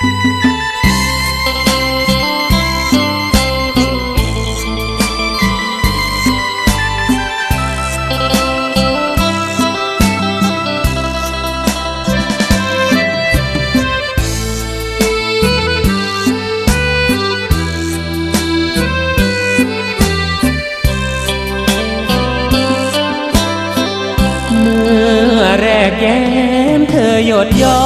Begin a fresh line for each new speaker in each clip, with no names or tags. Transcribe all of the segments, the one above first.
เมื่อแรกแย้มเธอหยดย้อ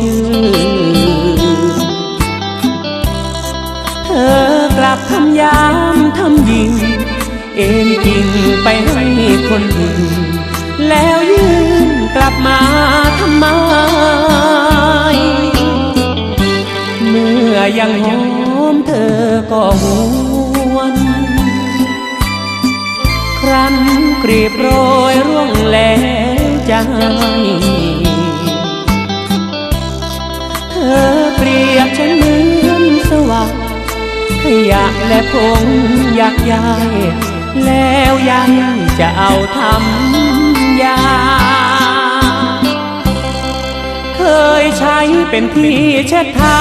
ชื่นเธอกลับทำยามทำยิง เอ็นจริงไปให้คนอื่นแล้วยืนกลับมาทำไม เมื่อยังหอมเธอก็หวนครั้นกรีบโรยร่วงแล้วใจ อเปรียบฉันเหมือนสว่างขยะและคงอยากยาย แล้วยังจะเอาทำยา เคยใช้เป็นที่เช็ดเท้า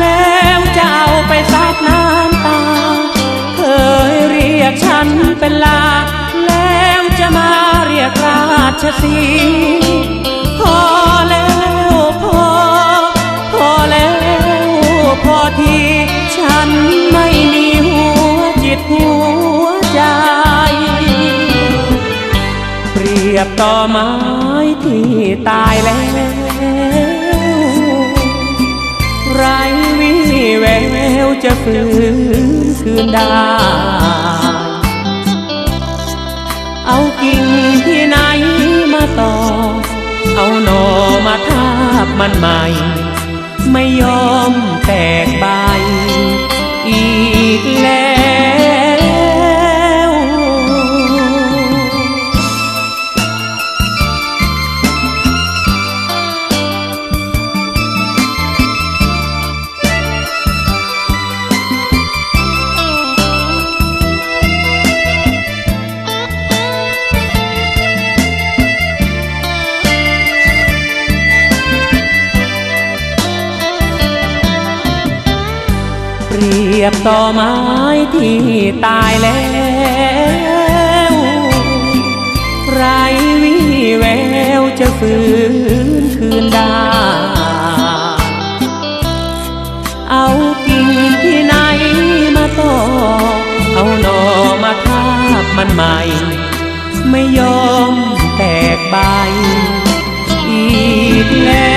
แล้วจะเอาไปซับน้ำตา เคยเรียกฉันเป็นลา แล้วจะมาเรียกราชสี ยบต่อไม้ที่ตายแล้ว ไรวิแววจะฟื้นคืนได้ เอากิ่งที่ไหนมาต่อ เอาหนอมาทาบมันใหม่ ไม่ยอมแตกใบอีกแล้ว เปรียบต่อไม้ที่ตายแล้ว ไรวิแววจะฟื้นคืนได้ เอากิ่งที่ไหนมาต่อ เอาหนอมาทาบมันใหม่ ไม่ยอมแตกใบอีกแล้